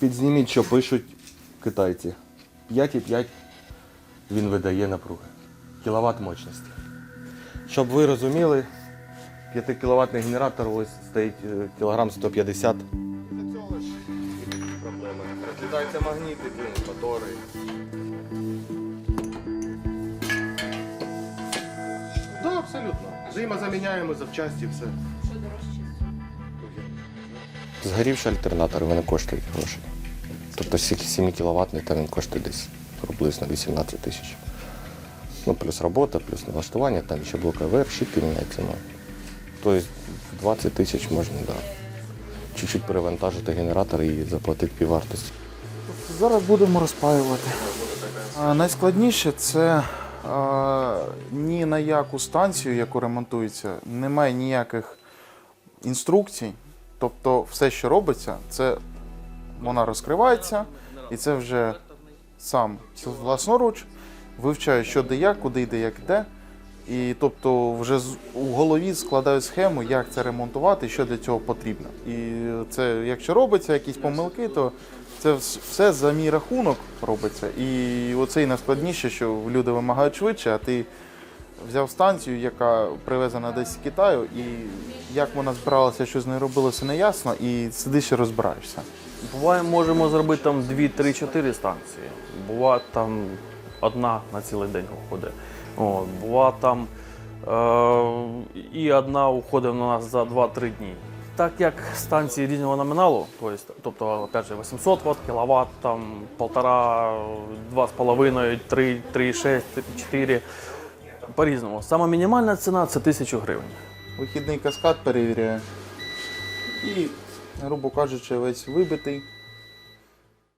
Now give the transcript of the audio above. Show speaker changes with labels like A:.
A: Підзніміть, що пишуть китайці. 5,5 він видає напруги. Кіловат мощності. Щоб ви розуміли, 5 кВт генератор ось стоїть е, кілограм 150. Для цього ж проблеми. Розглядаються магніти, мотори. Так, абсолютно. Взаємозаміняємо запчасті, все. Згорівші альтернатори, вони коштують гроші. Тобто 7 кВт, то він коштує десь приблизно 18 тисяч. Ну, плюс робота, плюс налаштування, там ще блок АВР, щітки міняються. Ну. Тобто 20 тисяч можна, да. Чуть-чуть перевантажити генератор і заплатити піввартості.
B: Зараз будемо розпаювати. Найскладніше це а, ні на яку станцію, яку ремонтується, немає ніяких інструкцій. Тобто все, що робиться, це вона розкривається, і це вже сам власноруч вивчаю, що де як, куди йде, як йде. І тобто вже у голові складаю схему, як це ремонтувати, що для цього потрібно. І це, якщо робиться якісь помилки, то це все за мій рахунок робиться. І оце і найскладніше, що люди вимагають швидше, а ти взяв станцію, яка привезена десь з Китаю, і як вона збиралася, що з нею робилося, не ясно, і сидиш і розбираєшся.
C: Буває, можемо зробити там 2-3-4 станції. Буває там одна на цілий день уходить. О, там е- і одна уходить на нас за 2-3 дні. Так як станції різного номіналу, тобто, опять же, 800 Вт, кВт, там, 1,5, 2,5, 3, 3,6, 4, по-різному. Сама мінімальна ціна це 1000 гривень.
B: Вихідний каскад перевіряю. І, грубо кажучи, весь вибитий,